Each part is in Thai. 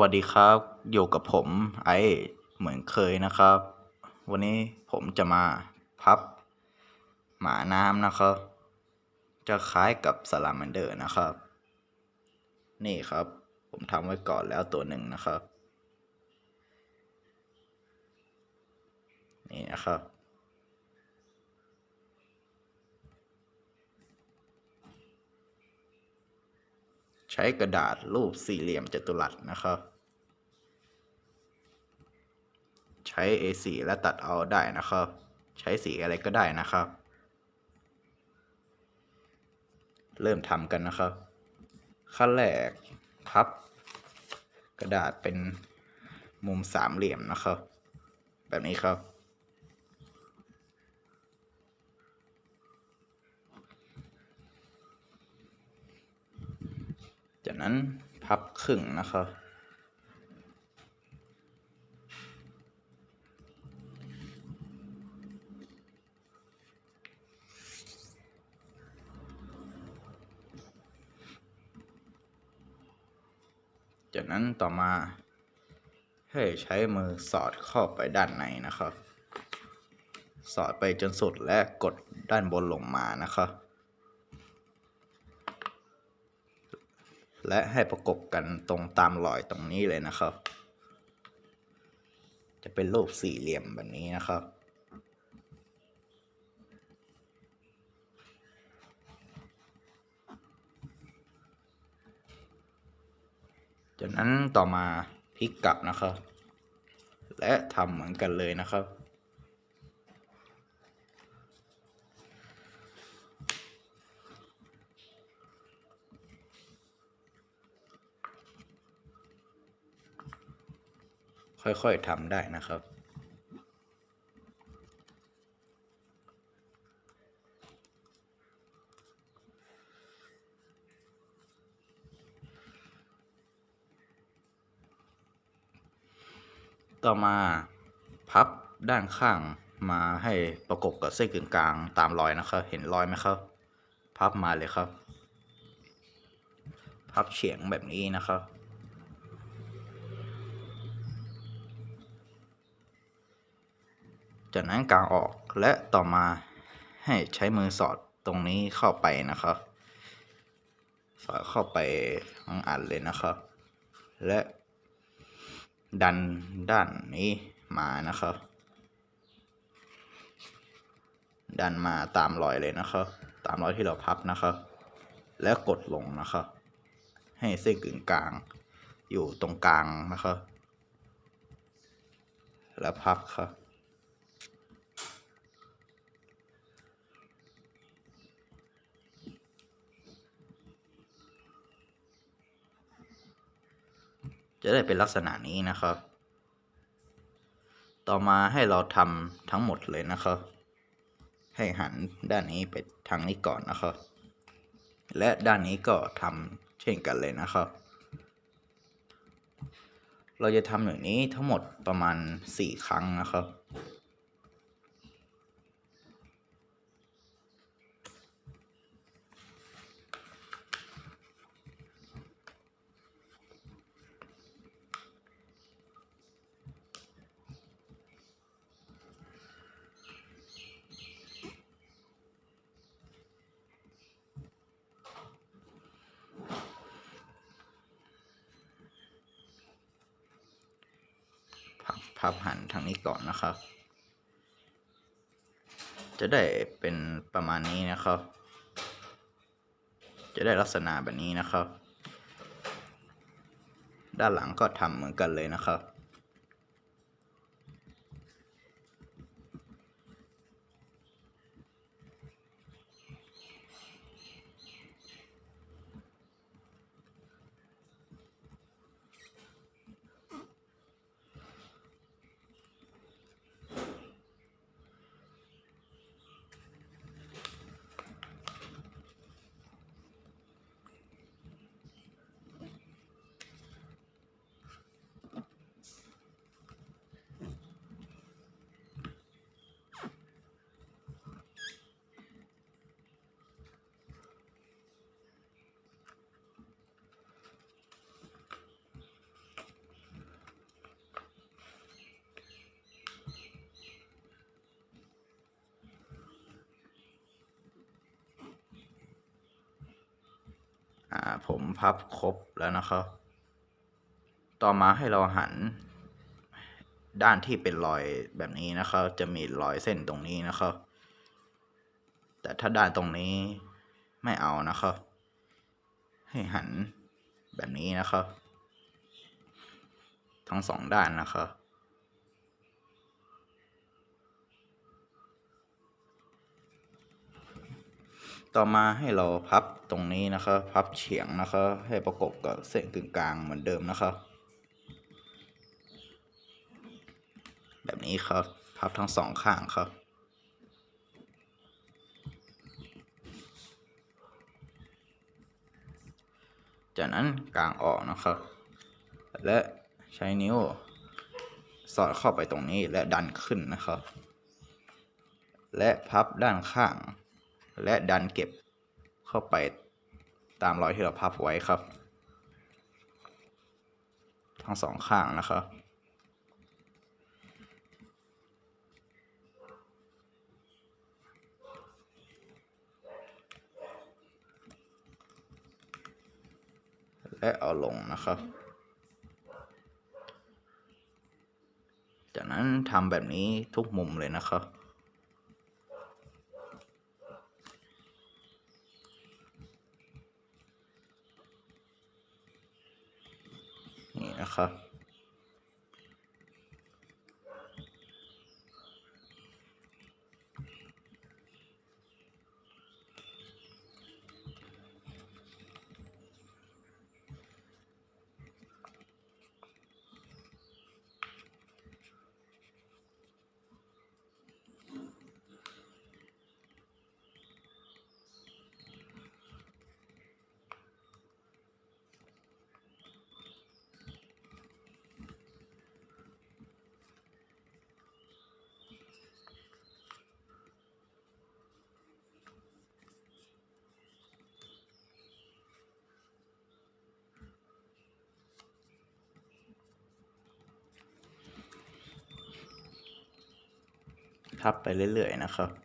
วัสดีครับ อยู่กับผมไอเหมือนเคยนะครับ วันนี้ผมจะมาพับหมาน้ำนะครับ จะคล้ายกับสลามันเดอร์นะครับ นี่ครับ ผมทำไว้ก่อนแล้วตัวหนึ่งนะครับ นี่นะครับ ใช้กระดาษรูปสี่เหลี่ยมจัตุรัสนะครับ ใช้ A4 และตัดเอาได้นะครับ ใช้สีอะไรก็ได้นะครับ เริ่มทำกันนะครับ ขั้นแรกพับ กระดาษเป็นมุมสามเหลี่ยมนะครับ แบบนี้ครับ จากนั้นพับครึ่งนะครับจากนั้นต่อมาให้ใช้มือสอดเข้าไปด้านในนะครับ สอดไปจนสุดและกดด้านบนลงมานะครับ และให้ประกบกันตรงตามรอยตรงนี้เลยนะครับ จะเป็นรูปสี่เหลี่ยมแบบนี้นะครับ จากนั้นต่อมาพลิกกลับนะครับ และทำเหมือนกันเลยนะครับ ค่อยๆทำได้นะครับ ต่อมาพับด้านข้างมาให้ประกบกับเส้นกึ่งกลางตามรอยนะครับ เห็นรอยไหมครับ พับมาเลยครับ พับเฉียงแบบนี้นะครับ จากนั้นกางออกและต่อมาให้ใช้มือสอดตรงนี้เข้าไปนะครับ สอดเข้าไปทั้งอันเลยนะครับ และดันด้านนี้มานะครับ ดันมาตามรอยเลยนะครับ ตามรอยที่เราพับนะครับ แล้วกดลงนะครับ ให้เส้นกึ่งกลางอยู่ตรงกลางนะครับ แล้วพับครับ จะได้เป็นลักษณะนี้นะครับ ต่อมาให้เราทำทั้งหมดเลยนะครับ ให้หันด้านนี้ไปทางนี้ก่อนนะครับ และด้านนี้ก็ทำเช่นกันเลยนะครับ เราจะทำอย่างนี้ทั้งหมดประมาณ 4 ครั้งนะครับ พับพับหันทางนี้ก่อนนะครับ จะได้เป็นประมาณนี้นะครับ จะได้ลักษณะแบบนี้นะครับ ด้านหลังก็ทำเหมือนกันเลยนะครับ ผมพับครบแล้วนะครับ ต่อมาให้เราหันด้านที่เป็นรอยแบบนี้นะครับ จะมีรอยเส้นตรงนี้นะครับ แต่ถ้าด้านตรงนี้ไม่เอานะครับ ให้หันแบบนี้นะครับ ทั้งสองด้านนะครับ ต่อมาให้เราพับตรงนี้นะครับ พับเฉียงนะครับ ให้ประกบกับเส้นกึ่งกลางเหมือนเดิมนะครับ แบบนี้ครับ พับทั้งสองข้างครับจากนั้นกางออกนะครับ และใช้นิ้ว สอดเข้าไปตรงนี้และดันขึ้นนะครับ และพับด้านข้าง และดันเก็บเข้าไปตามรอยที่เราพับไว้ครับ ทั้งสองข้างนะครับและเอาลงนะครับ จากนั้นทำแบบนี้ทุกมุมเลยนะครับ นี่ ทับไปเรื่อยๆนะครับ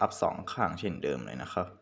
พับสองข้างเช่นเดิมเลยนะครับ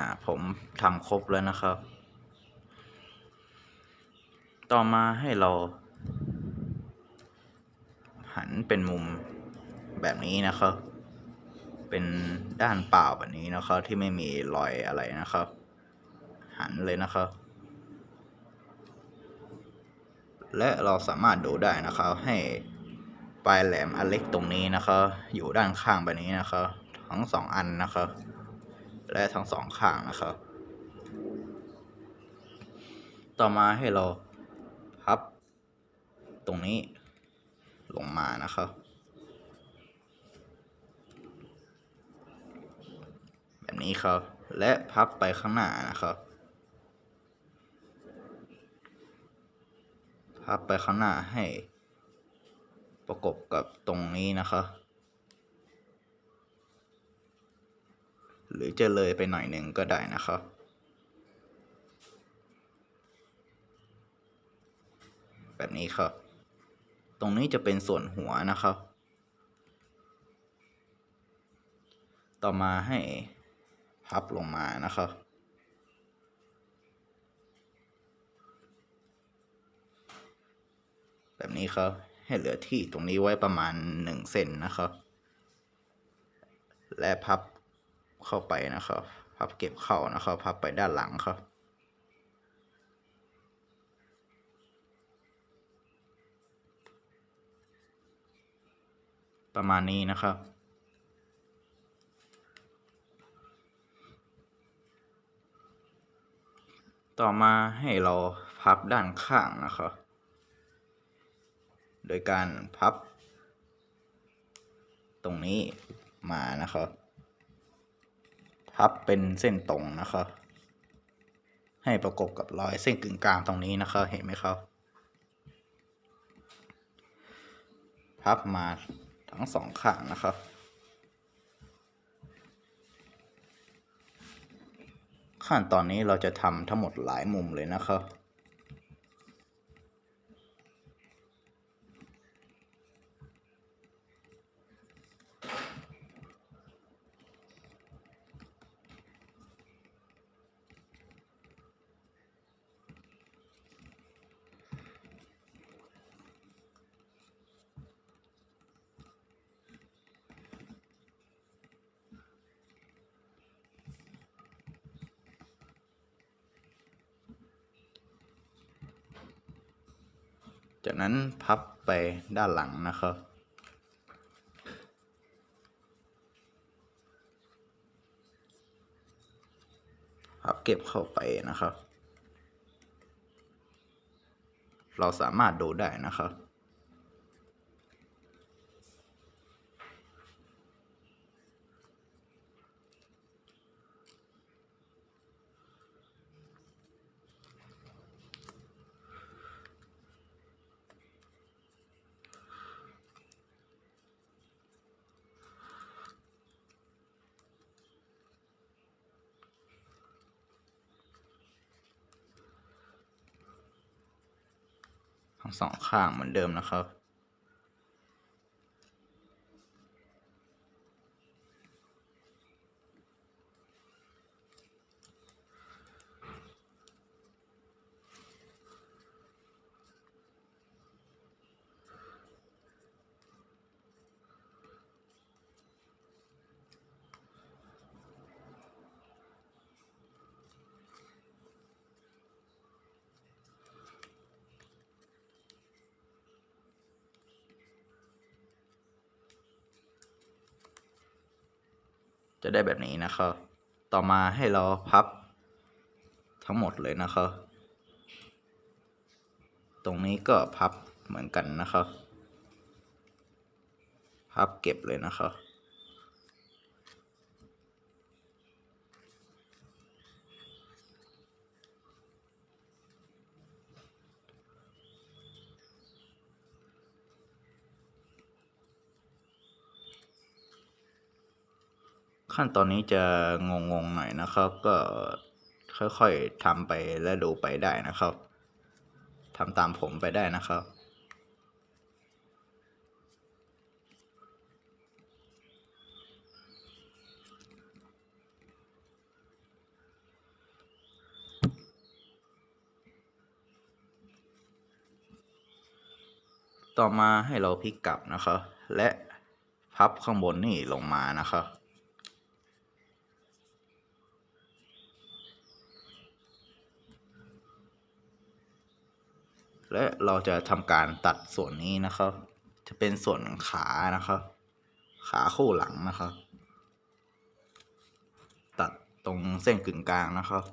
อ่าผมทำครบแล้วนะครับ ต่อมาให้เรา หันเป็นมุมแบบนี้นะครับ เป็นด้านเปล่าแบบนี้นะครับ ที่ไม่มีรอยอะไรนะครับ หันเลยนะครับ และเราสามารถดูได้นะครับ ให้ปลายแหลมอันเล็กตรงนี้นะครับ อยู่ด้านข้างแบบนี้นะครับ ทั้งสองอันนะครับ และทั้งสองข้างนะครับ ต่อมาให้เราพับตรงนี้ลงมานะครับ แบบนี้ครับ และพับไปข้างหน้านะครับ พับไปข้างหน้าให้ประกบกับตรงนี้นะครับ หรือจะเลยไปหน่อยหนึ่งก็ได้นะครับแบบนี้ครับ ตรงนี้จะเป็นส่วนหัวนะครับ ต่อมาให้พับลงมานะครับ แบบนี้ครับ ให้เหลือที่ตรงนี้ไว้ประมาณหนึ่งเซนนะครับ และพับ เข้าไปนะครับพับเก็บเข้านะครับพับไปด้านหลังครับประมาณนี้นะครับ ต่อมาให้เราพับด้านข้างนะครับ โดยการพับ ตรงนี้มานะครับ พับเป็นเส้นตรงนะครับ ให้ประกบกับรอยเส้นกึ่งกลางตรงนี้นะครับเห็นไหมครับ พับมาทั้งสองข้างนะครับขั้นตอนนี้เราจะทำทั้งหมดหลายมุมเลยนะครับ จากนั้นพับไปด้านหลังนะครับ พับเก็บเข้าไปนะครับ เราสามารถดูได้นะครับ สองข้างเหมือนเดิมนะครับ จะได้แบบนี้นะครับ ต่อมาให้เราพับทั้งหมดเลยนะครับ ตรงนี้ก็พับเหมือนกันนะครับ พับเก็บเลยนะครับ ขั้นตอนนี้จะงงๆหน่อยนะครับ ก็ค่อยๆทำไปและดูไปได้นะครับทำตามผมไปได้นะครับต่อมาให้เราพลิกกลับนะครับ และพับข้างบนนี่ลงมานะครับ และเราจะทำการตัดส่วนนี้นะครับ จะเป็นส่วนขานะครับ ขาคู่หลังนะครับ ตัดตรงเส้นกึ่งกลางนะครับ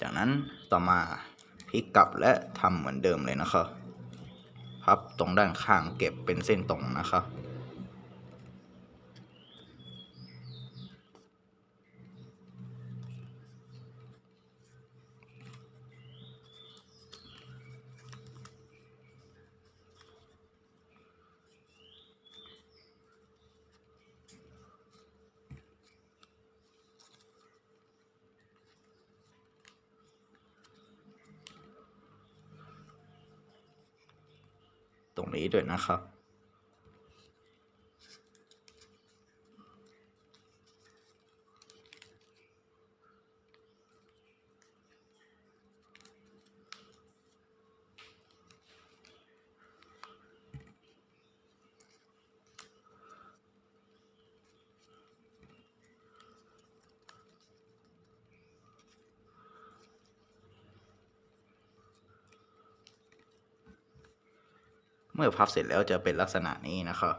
จากนั้นต่อมาพลิกกลับและทำเหมือนเดิมเลยนะครับ พับตรงด้านข้างเก็บเป็นเส้นตรงนะครับ ต รงนี้ด้วยนะครับ เมื่อพับเสร็จแล้วจะเป็นลักษณะนี้นะครับ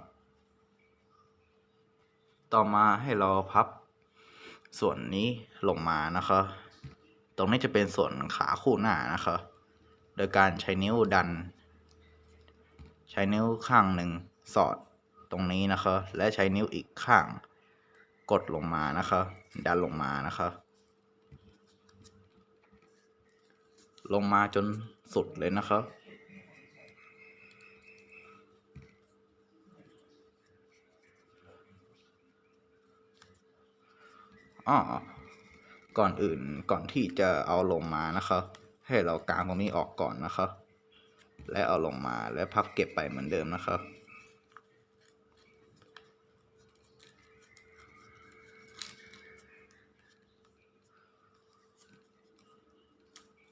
ต่อมาให้เราพับส่วนนี้ลงมานะครับ ตรงนี้จะเป็นส่วนขาคู่หน้านะครับ โดยการใช้นิ้วดัน ใช้นิ้วข้างหนึ่งสอดตรงนี้นะครับ และใช้นิ้วอีกข้างกดลงมานะครับดันลงมานะครับ ลงมาจนสุดเลยนะครับ อ้อก่อนอื่นก่อนที่จะเอาลงมานะครับ ให้เรากางตรงนี้ออกก่อนนะครับ และเอาลงมาและพับเก็บไปเหมือนเดิมนะครับ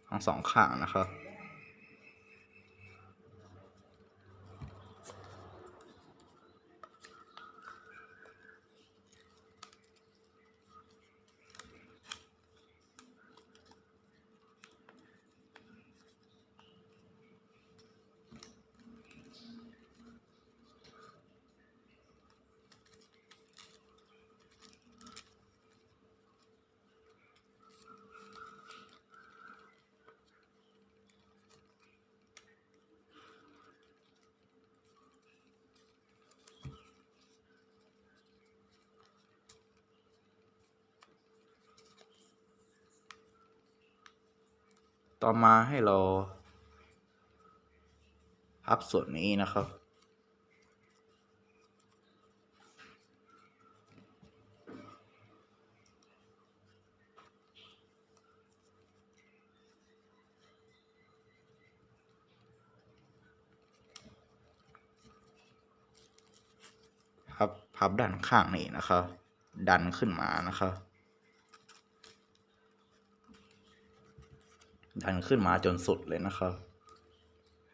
ทั้งสองข้างนะครับ ต่อมาให้เรา พับส่วนนี้นะครับ พับ พับด้านข้างนี้นะครับ ดันขึ้นมานะครับ ดันขึ้นมาจนสุดเลยนะครับ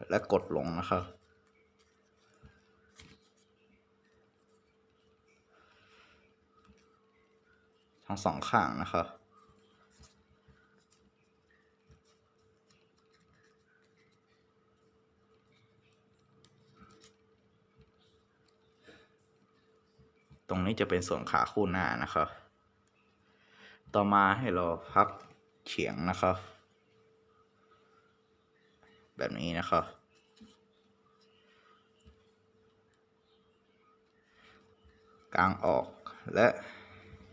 และกดลงนะครับ ทั้งสองข้างนะครับตรงนี้จะเป็นส่วนขาคู่หน้านะครับ ต่อมาให้เราพับเฉียงนะครับ แบบนี้นะครับ กลางออกและ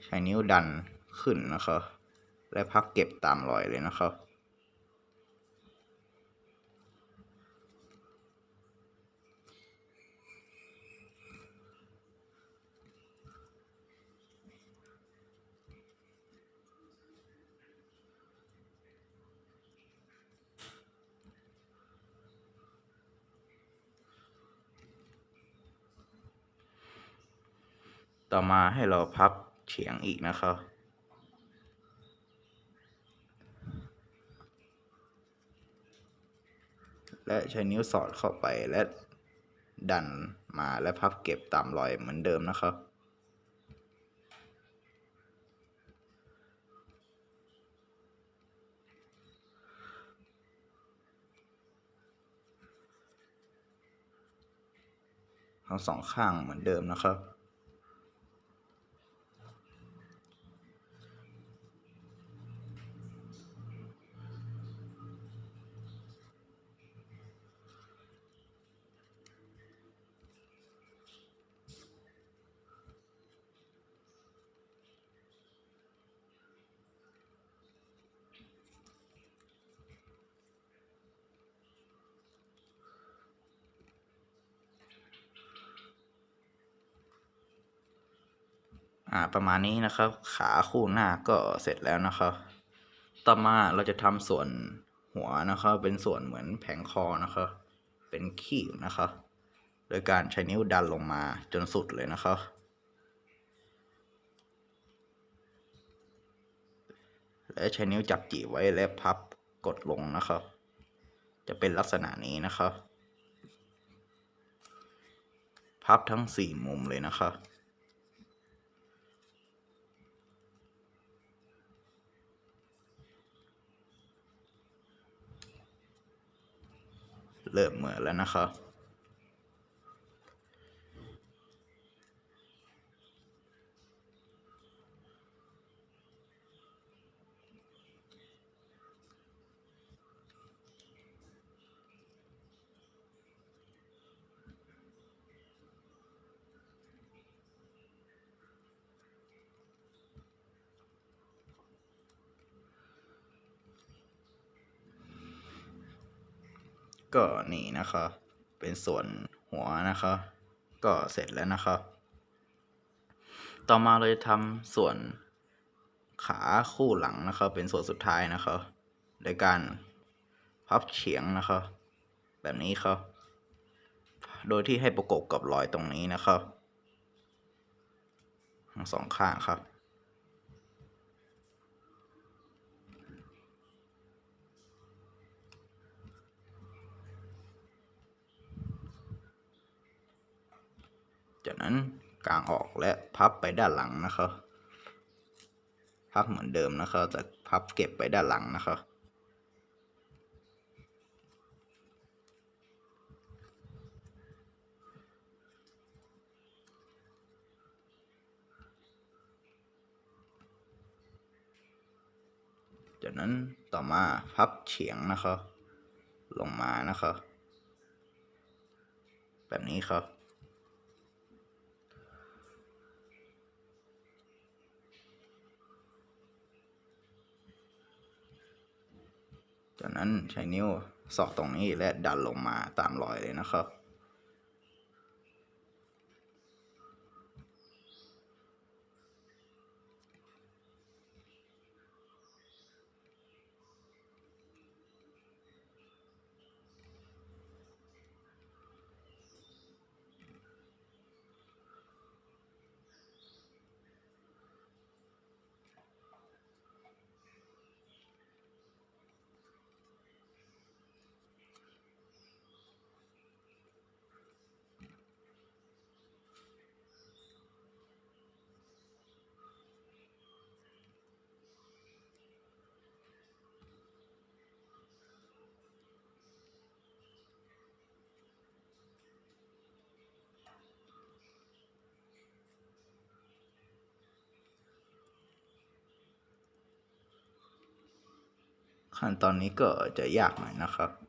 ใช้นิ้วดันขึ้นนะครับ และพับเก็บตามรอยเลยนะครับ ต่อมาให้เราพับเฉียงอีกนะครับ และใช้นิ้วสอดเข้าไปและดันมาและพับเก็บตามรอยเหมือนเดิมนะครับทั้งสองข้างเหมือนเดิมนะครับ อ่าประมาณนี้นะครับ ขาคู่หน้าก็เสร็จแล้วนะครับ ต่อมาเราจะทำส่วนหัวนะครับ เป็นส่วนเหมือนแผงคอนะครับ เป็นขีบนะครับ โดยการใช้นิ้วดันลงมาจนสุดเลยนะครับและใช้นิ้วจับจีบไว้และพับกดลงนะครับ จะเป็นลักษณะนี้นะครับ พับทั้งสี่มุมเลยนะครับ เริ่มเหมือนแล้วนะครั ก็นี่นะครับเป็นส่วนหัวนะครับก็เสร็จแล้วนะครับต่อมาเลยทำส่วนขาคู่หลังนะครับเป็นส่วนสุดท้ายนะครับโดยการพับเฉียงนะครับแบบนี้ครับโดยที่ให้ประกบกับรอยตรงนี้นะครับทั้งสองข้างครับ จากนั้นกางออกและพับไปด้านหลังนะครับ พับเหมือนเดิมนะครับแต่พับเก็บไปด้านหลังนะครับจากนั้นต่อมาพับเฉียงนะครับ ลงมานะครับ แบบนี้ครับ จากนั้นใช้นิ้วสอดตรงนี้และดันลงมาตามรอยเลยนะครับ ขั้นตอนนี้ก็จะยากหน่อยนะครับ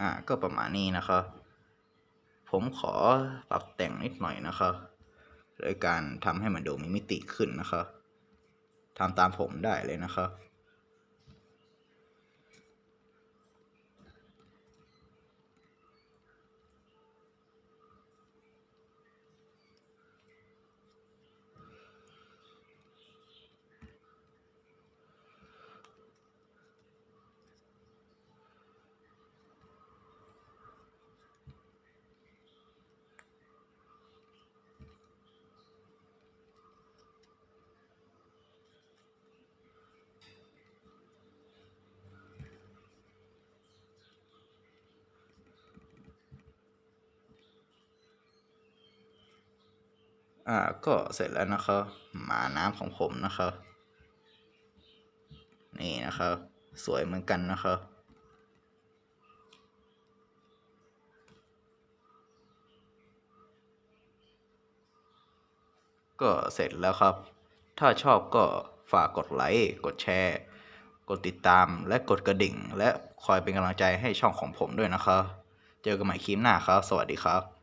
อ่าก็ประมาณนี้นะครับ ผมขอปรับแต่งนิดหน่อยนะครับโดยการทำให้มันดูมีมิติขึ้นนะครับทำตามผมได้เลยนะครับ อ่าก็เสร็จแล้วนะครับหมาน้ำของผมนะครับ นี่นะครับ สวยเหมือนกันนะครับก็เสร็จแล้วครับ ถ้าชอบก็ฝากกดไลค์ กดแชร์ กดติดตาม และกดกระดิ่ง และคอยเป็นกำลังใจให้ช่องของผมด้วยนะครับ เจอกันใหม่คลิปหน้าครับ สวัสดีครับ